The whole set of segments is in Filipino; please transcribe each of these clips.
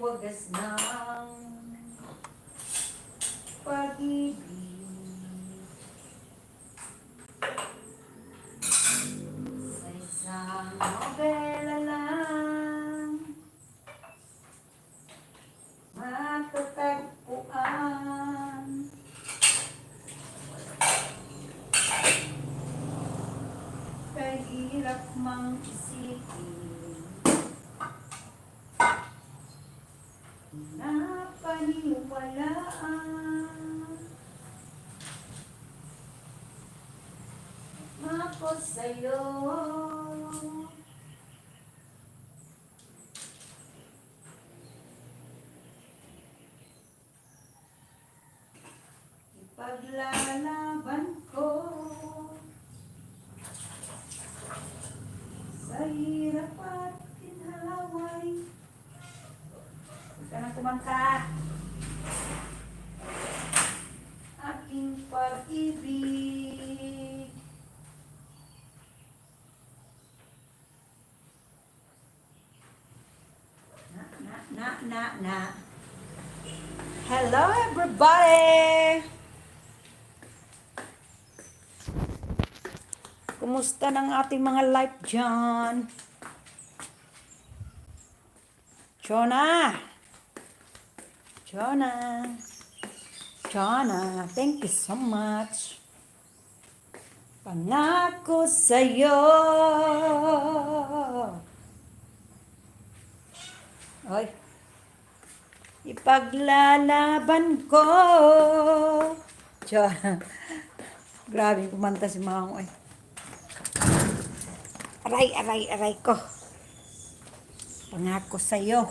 wagas ng pag-ibig. Sa isang nobela lang matatagpuan Kahirap mang isipin na paniwalaan ako sa'yo. Ipaglalaban ko sa hirap at kinhalaway. Huwag ka na kumangka. Aking pag-ibig. Na, na, na, na. Hello, everybody! Kumusta ng ating mga life dyan? Jonah! Jonah! Jonah, thank you so much. Pangako sa'yo. Oy. Ipaglalaban ko. Jonah. Grabe, kumanta si Mama. Oy. Aray, aray, aray ko. Pangako sa'yo.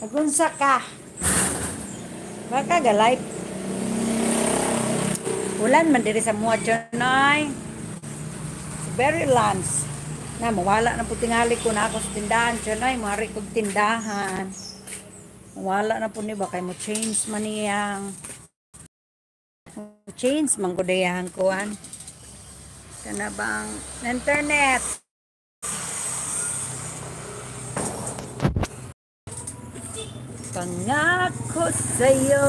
Nagunsa ka. Baka galay. Ulan man diri sa mua Janay. Sa Berry Lands. Na mawala na po tingali ko na ako sa tindahan Janay. Mari kong tindahan. Mawala na po ni kay mo change man niyang change man ko dayahan ko an. Kana bang internet. Pangako sa'yo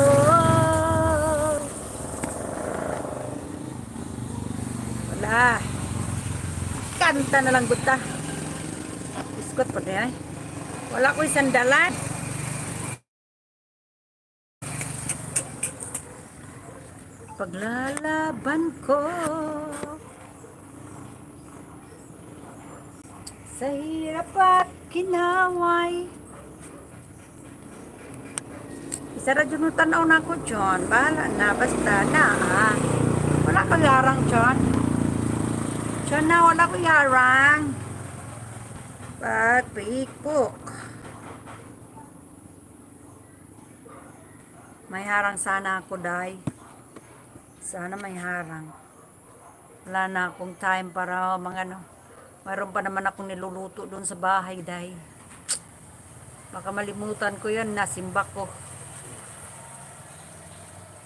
Wala Kanta na lang buta Biskot pa kaya Wala ko isang Paglalaban ko Sa hirap at kinaway Isa ra dyan yung tanaw na ko, John. Bahala na, basta na, ah. Wala kang yarang, John. John na, wala kang yarang. Ba't pikpok? May harang sana ako, Day. Sana may harang. Wala na akong time para mga ano. Mayroon pa naman akong niluluto doon sa bahay, Day. Baka malimutan ko yun, nasimba ko.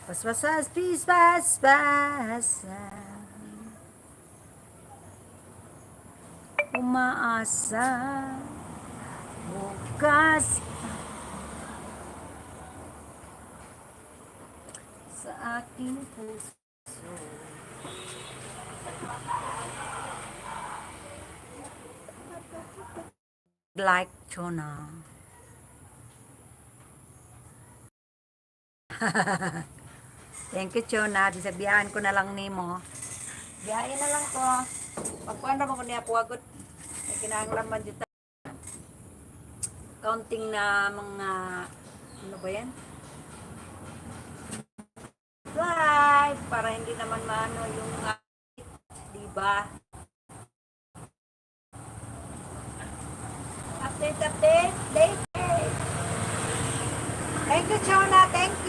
Bas bas bas bas bas Umaasa Bukas Sa aking puso Like Chona Thank you, Chona. Disabihan ko na lang ni mo. Biyahin na lang ko. Pagkuhan na ko niya. May kinahanglan man dito. Counting na mga, ano ba yan? Drive, para hindi naman maano yung, uh, diba? Update, update, update. Thank you, Chona. Thank you.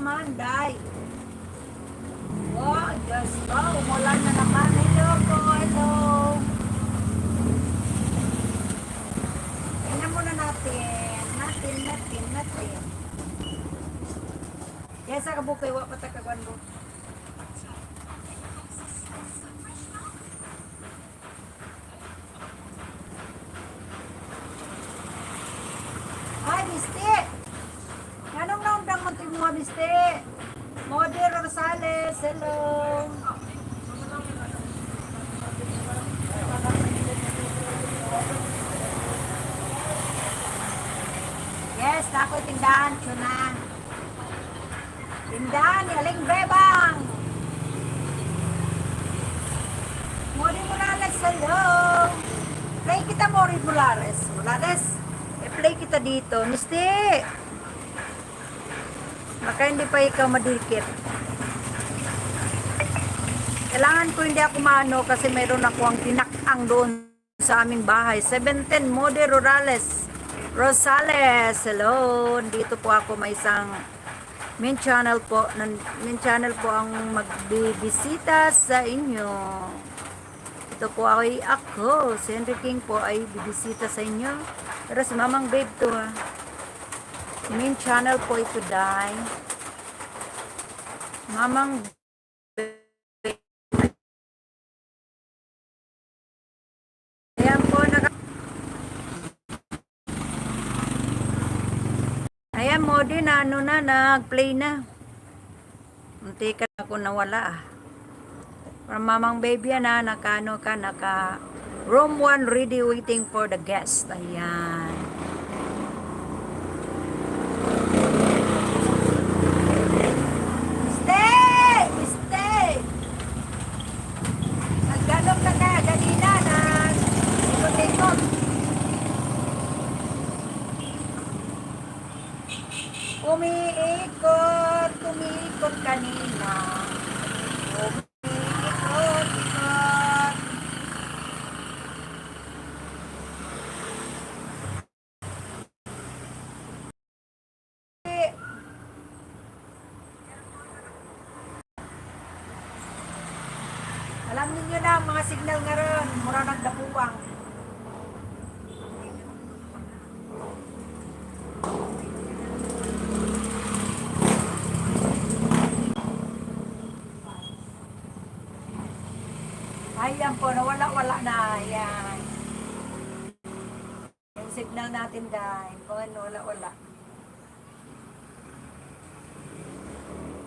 Naman! Wow, Diyos ko! Umulan na naman! Hello po! Hello! Tingnan muna natin. Natin, natin, natin. Yes, sa kabukay, wa patakagwan mo. Ay, Misti! Anong naundang mo mo, Misti? Modi Rosales, hello! Yes, ako tindahan, tuna. Tindahan, ni Aling Bebang! Modi Morales, hello! Mori Morales. Morales, i-play kita dito. Misti! Baka hindi pa ikaw madikit. Kailangan ko hindi ako maano kasi meron ako ang tinakang doon sa aming bahay. 710 Mode Rurales. Rosales, hello. Dito po ako may isang main channel po. Main channel po ang magbibisita sa inyo. Ito po ay ako. Si Henry King po ay bibisita sa inyo. Pero si Mamang Babe to ha. Main channel po ito, Day. Mamang Ayan po, naka... Ayan, Modi, na ano na, nag-play na. Munti ka na ako nawala ah. Mamang Baby yan ah, naka ano ka, naka room 1 ready waiting for the guest. Ayan. Alam niyo na mga signal nga ron, mura nagdapuwang. Ayan po, nawala-wala na. Ayan. Yung signal natin dahil. Po, nawala-wala.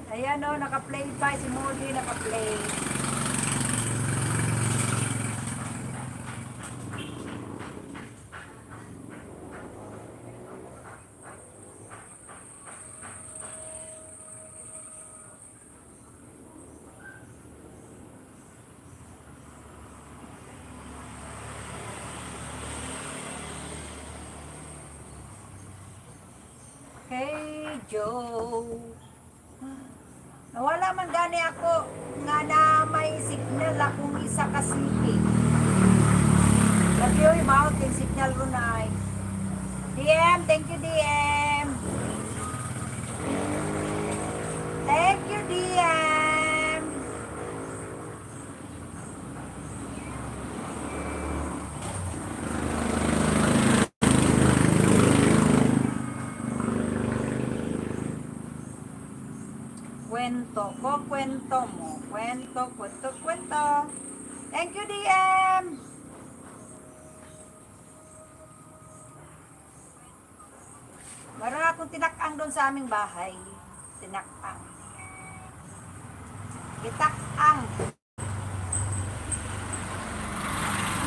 Ayan o, naka-play pa. Si Moody naka-play. Joe. Nawala man gani ako nga na may signal akong isa ka city. Lagi yung mountain signal ro na. DM, thank you DM. Thank you DM. Kwento ko, kwento mo. Kwento, kwento, kwento. Thank you, DM. Meron akong tinakang doon sa aming bahay. Tinakang. Gitakang.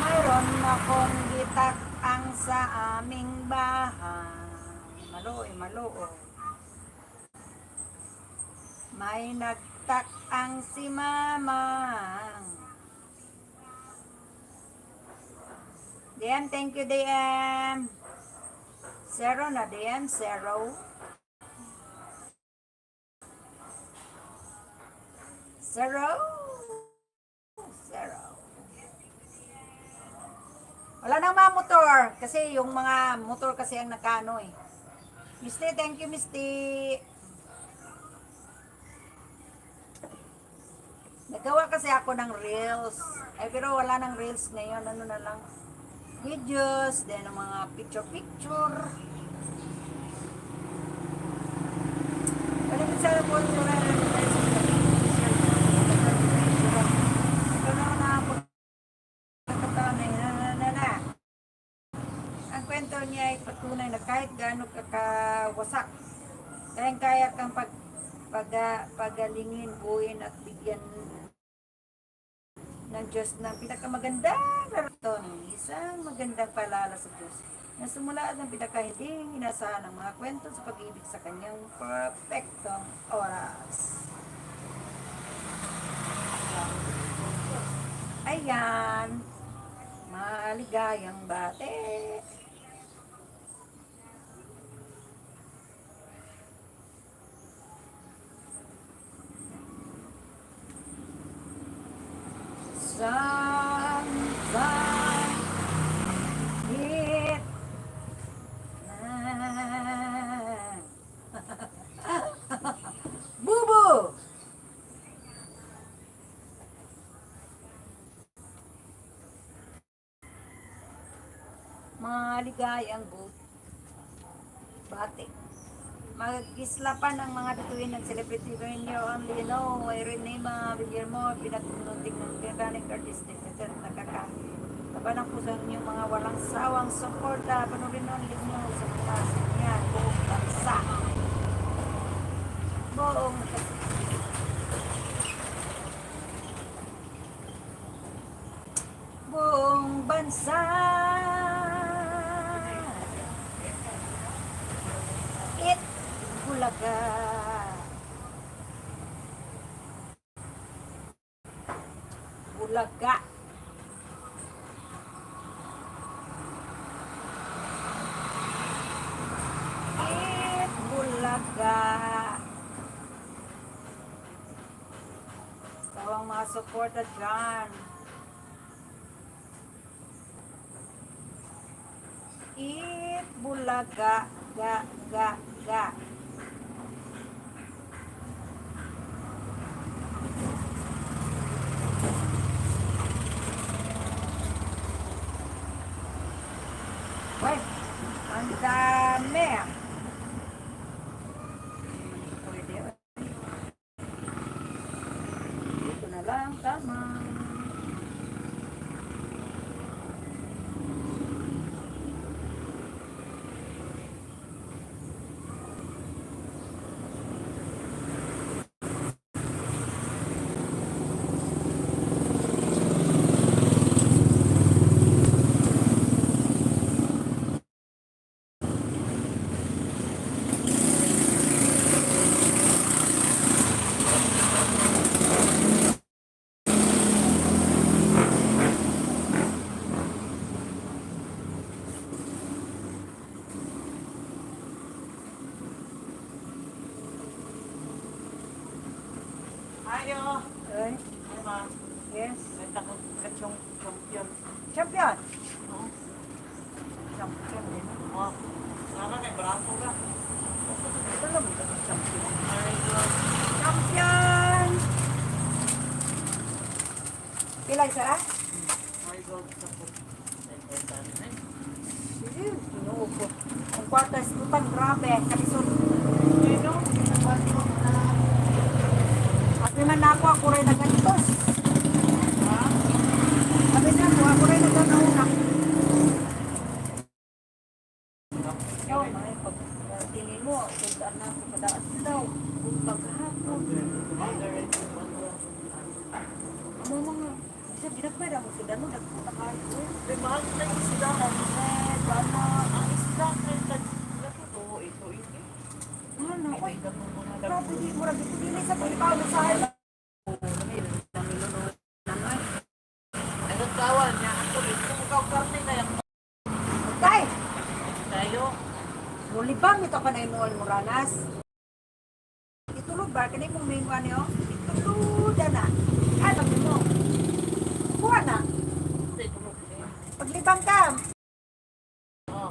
Mayroon akong gitakang sa aming bahay. Maluoy, maluoy. May nagtakang si mama. DM, thank you, DM. Zero na, DM, zero. Zero. Zero. Wala nang mga motor. Kasi yung mga motor kasi ang nakano eh. Misty, thank you, Misty. Nagawa kasi ako ng reels. Eh, pero wala nang reels ngayon. Ano na lang. Videos, then ang mga picture-picture. Pero tayo sa na. Ang kwento niya ay patunay na kahit gaano kakawasak, kayang kaya kang pag, pag, pagalingin, buuin at bigyan ng Diyos ng pinakamagandang laraton, isang magandang paalala sa Diyos na sumula ng pinaka hindi inasahan ng mga kwento sa pag-ibig sa kanyang perfectong oras. Ayan, maligayang bate. Sunshine, it Bubu! Maligayang boot. Batik. Mag-islapan ng mga bituin ng celebrity when you only know I rename Villarmo pinagnunuting ng organic artistic at nakaka Taba ng puso yung mga walang sawang suporta. Panurin nun mo sa mga niya. Buong bansa. Buong buong bansa. It Bulaga Bulaga. It Bulaga. Tawang mga suporta dyan. It Bulaga. Ga ga ga ako, ako rin nagantos. Ha? Sabi na ako, ako rin naganauna. Yo, may pag-tili mo, kung na ako padaan daw. Kung paghapon. Amo mga, isa ginagmay na mo sila no, nagpunta ka. Ay, mahal na yung isda. Eh, bama. Ang isda kay tag- Oo, ito, ito. Ano, May oy. ikat mo mga Grabe, di mo rin dili sa pagkaw na sa akin. Ay, nagkawan niya. Ako, ito mo ka karne kaya Kay, tayo. mulibang ito ka na inuol mo ranas. Itulog ba? Ano yun? Itulog na. Ano mo? Kuha na. Ito. Paglibang ka, Oo.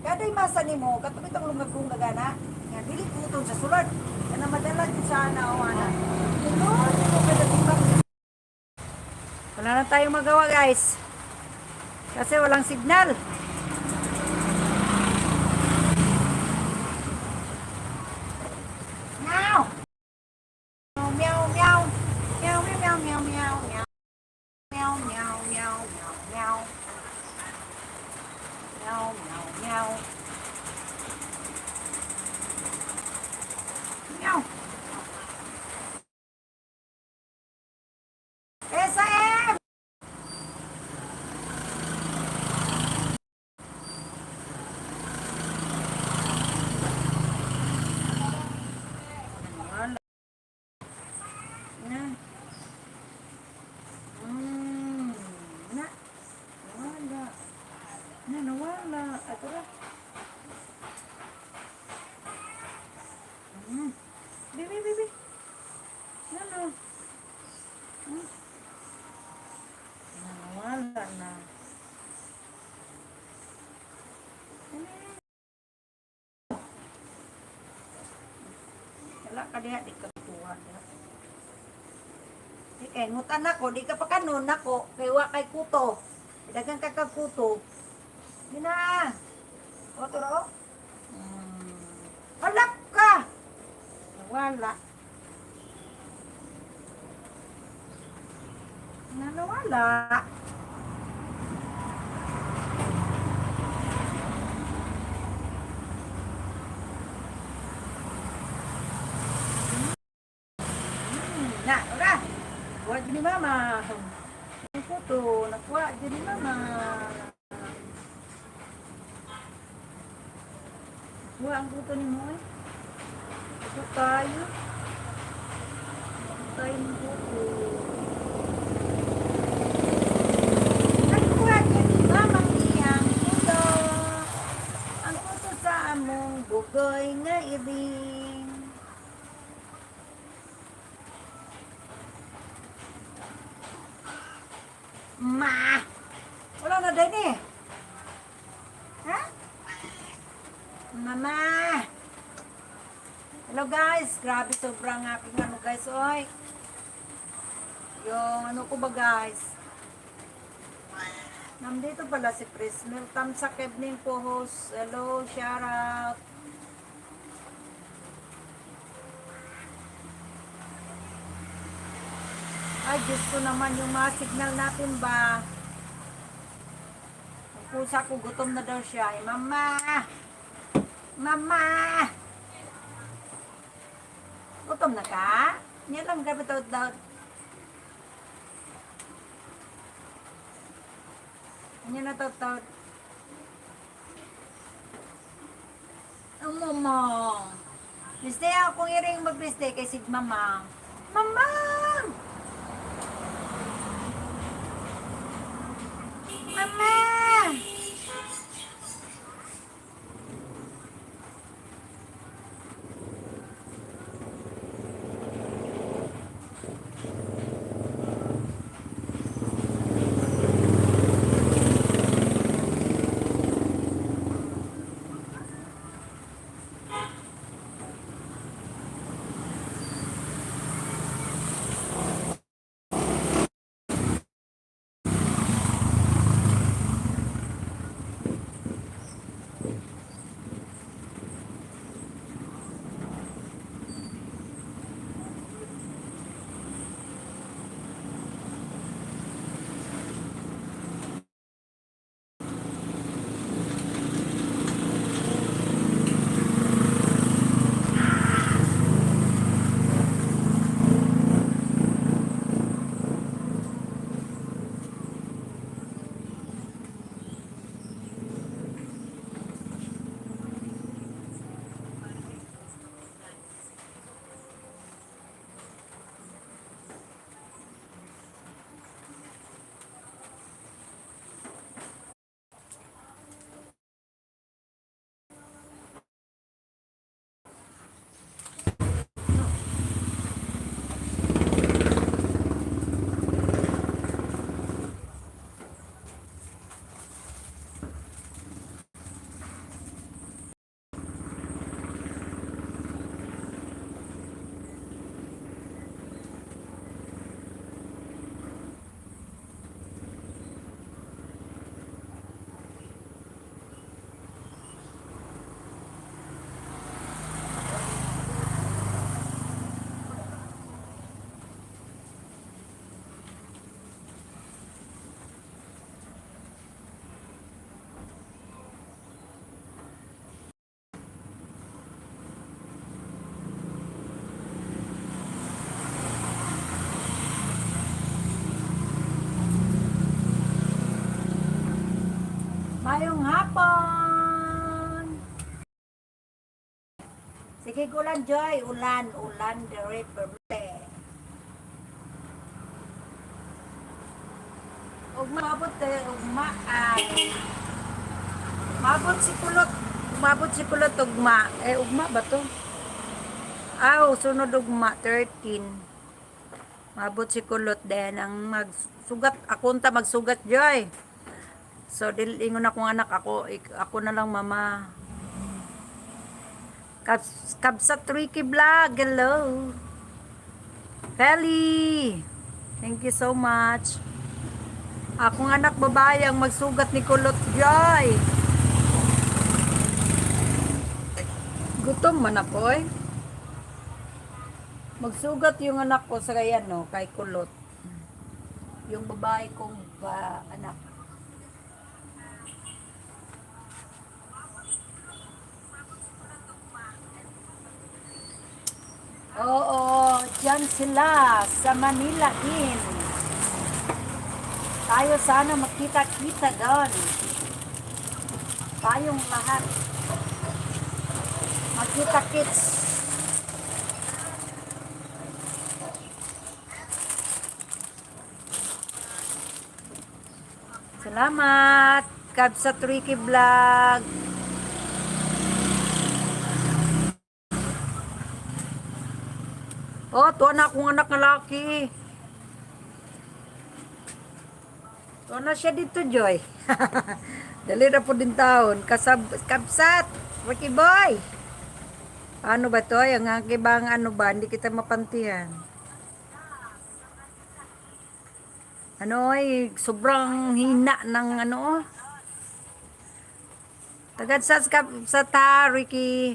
Kaday masa ni mo, katupit ang lumagong gana, nga dili putol sa sulod. Kana madala din sa ana o ana. Tulod mo kada timbang. Wala na tayong magawa guys. Kasi walang signal. Na. Ito na. Mm. Bibi, bibi. Na, no. Mm. Na, nawala na. Wala ka diha, di ka tuwa diha. Di kay ngutan ako, di ka pa kanon ako, kay wa kay kuto. Dagang ka kag kuto. Di na. O, turo. Hmm. Halap ka! Wala. Na nawala. Hmm, Na, ora. Buat ni mama. Ang kuto, nakuha din ni mama. Kuha ang kuto ni mo eh. Ito tayo. Ito tayo ng kuto. Nakuha din ni mama iyang kuto. Ang kuto sa among bugoy nga ibing. Ma! Wala na din eh. Ha? Mama! Hello guys, grabe sobrang aking ano guys, oy. Yung ano ko ba guys? Nandito pala si Prismil. Tamsak evening po host. Hello, shout out. Ay, Diyos ko naman yung mga signal natin ba? Pusa ko, gutom na daw siya. Eh, Mama! Mama! Gutom na ka? Gabi daw daw. Yan na daw. Ang mama. Biste iring magbiste kay Sig Mama. Mama! Mama! Sige, ulan, Joy. Ulan, ulan, the river. Ug mabot eh, ugma ay. Mabot si kulot. Mabot si kulot ugma. Eh, ugma ba to? Aw, sunod ugma, 13. Mabot si kulot din ang magsugat. Akunta magsugat, Joy. So, dil ingon akong anak ako, ako na lang mama. Kabs, kabsat Ricky Vlog, hello. Feli, thank you so much. Akong anak babae ang magsugat ni Kulot Joy. Gutom man ako eh. Magsugat yung anak ko sa kaya no, kay Kulot. Yung babae kong ba, anak. Oo, dyan sila sa Manila Inn. Tayo sana makita-kita doon. Tayong lahat. Magkita-kits. Salamat. Kabsat Ricky Vlog. Oh, tuwa na akong anak na laki. Tuwa na siya dito, Joy. Dali na po din taon. Kasab, kabsat. Ricky boy. Ano ba to? Yung bang ano ba? Hindi kita mapantihan. Ano ay sobrang hina ng ano. Tagad sa sa ta, Ricky.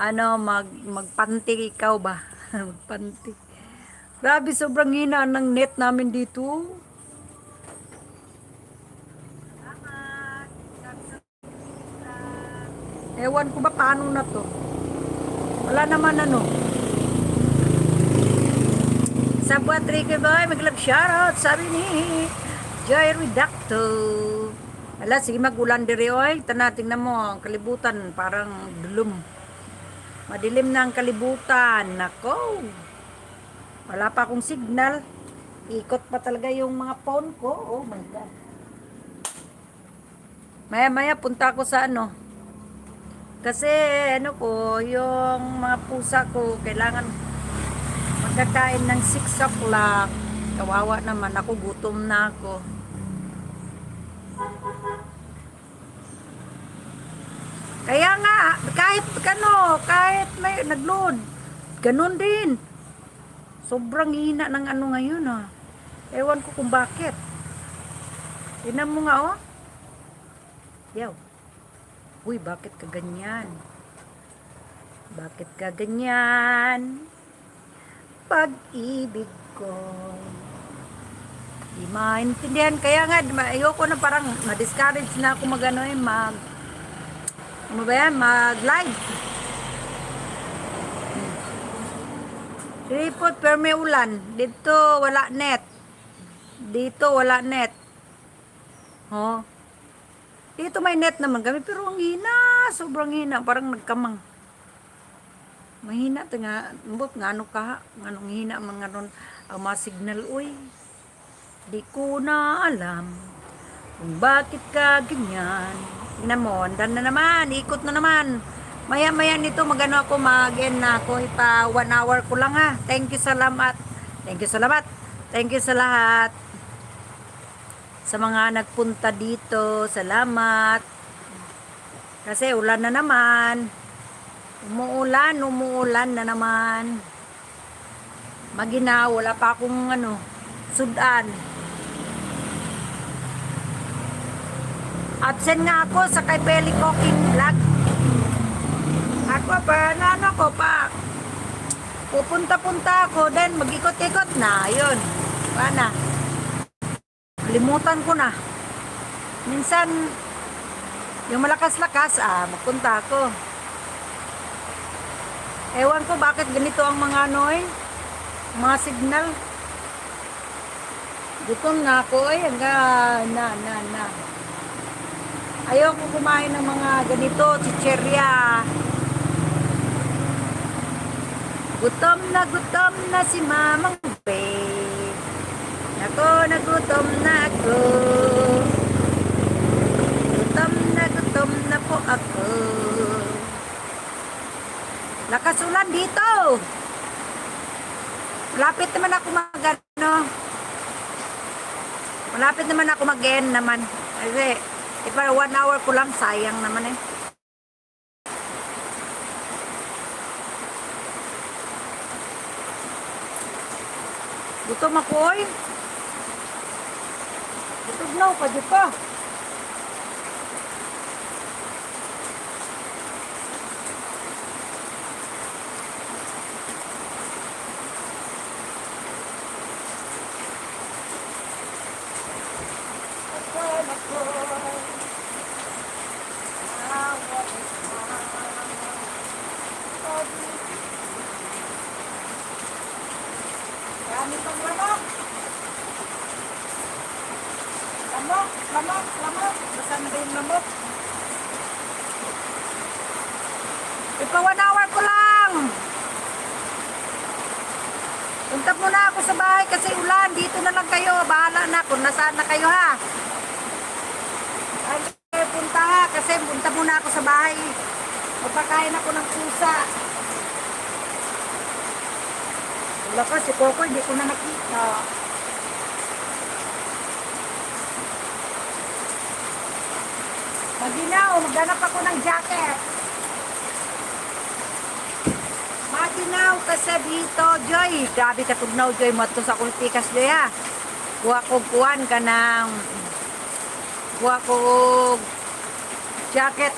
Ano, mag magpanti ikaw ba? magpanti. Grabe, sobrang hina ng net namin dito. Ewan ko ba paano na to. Wala naman ano. Sa buwan Boy, mag-love shoutout, sabi ni Joy Redacto. Ala, sige magulan diri oy. Tanating na mo, kalibutan parang dulum. Madilim na ang kalibutan. Nako. Wala pa akong signal. Ikot pa talaga yung mga phone ko. Oh my God. Maya maya punta ako sa ano. Kasi ano ko, yung mga pusa ko, kailangan magkakain ng 6 o'clock. Kawawa naman ako, gutom na ako. Kaya nga, kahit kano, kahit may nagload, ganun din. Sobrang hina ng ano ngayon ah. Ewan ko kung bakit. Tingnan mo nga oh. Yaw. Uy, bakit ka ganyan? Bakit ka ganyan? Pag-ibig ko. Di maintindihan. Kaya nga, ayoko na parang ma-discourage na ako mag ano eh, mag ano ba yan? Mag-live. Report pero may ulan. Dito wala net. Dito wala net. Oh. Dito may net naman kami pero ang hina, sobrang hina, parang nagkamang. Mahina to nga, nga ano ka, anong hina mga nun, ang mga signal, uy. Di ko na alam kung bakit ka ganyan. Tingnan mo, na naman, ikot na naman. Maya-maya nito magano ako, mag-end na ako, ipa one hour ko lang ha. Thank you, salamat. Thank you, salamat. Thank you sa lahat. Sa mga nagpunta dito, salamat. Kasi ulan na naman. Umuulan, umuulan na naman. Maginaw, wala pa akong ano, sudan. Absent nga ako sa kay Peli Cooking Vlog. Ako pa, na ano ko pa. Pupunta-punta ako, then mag-ikot-ikot na, yun. Pana. Limutan ko na. Minsan, yung malakas-lakas, ah, magpunta ako. Ewan ko bakit ganito ang mga ano eh, mga signal. Gutom na ako eh, hanggang na, na, na. Ayoko kumain ng mga ganito, chicherya. Gutom na gutom na si Mamang Babe. Ako nagutom na ako. Gutom na gutom na po ako. Lakas ulan dito. Malapit naman ako mag ano. Malapit naman ako mag naman. Kasi, ipa one hour ko lang, sayang naman eh. Gutom ako oy. Gutom na pa di pa. Dami pang lamok. Lamok, lamok, lamok. Saan na ba yung lamok? Ipa one hour ko lang. Punta muna ako sa bahay kasi ulan. Dito na lang kayo. Bahala na kung nasaan na kayo ha. Ay, punta ha. Kasi punta muna ako sa bahay. Magpakain ako ng pusa. Wala ka, si Coco, hindi ko na nakita. Maginaw, maghanap ako ng jacket. Maginaw kasi dito, Joy. Grabe ka tugnaw, Joy. Mato sa kultikas, Joy, ha. Kuha ko kuhan ka ng... Kuha ko jacket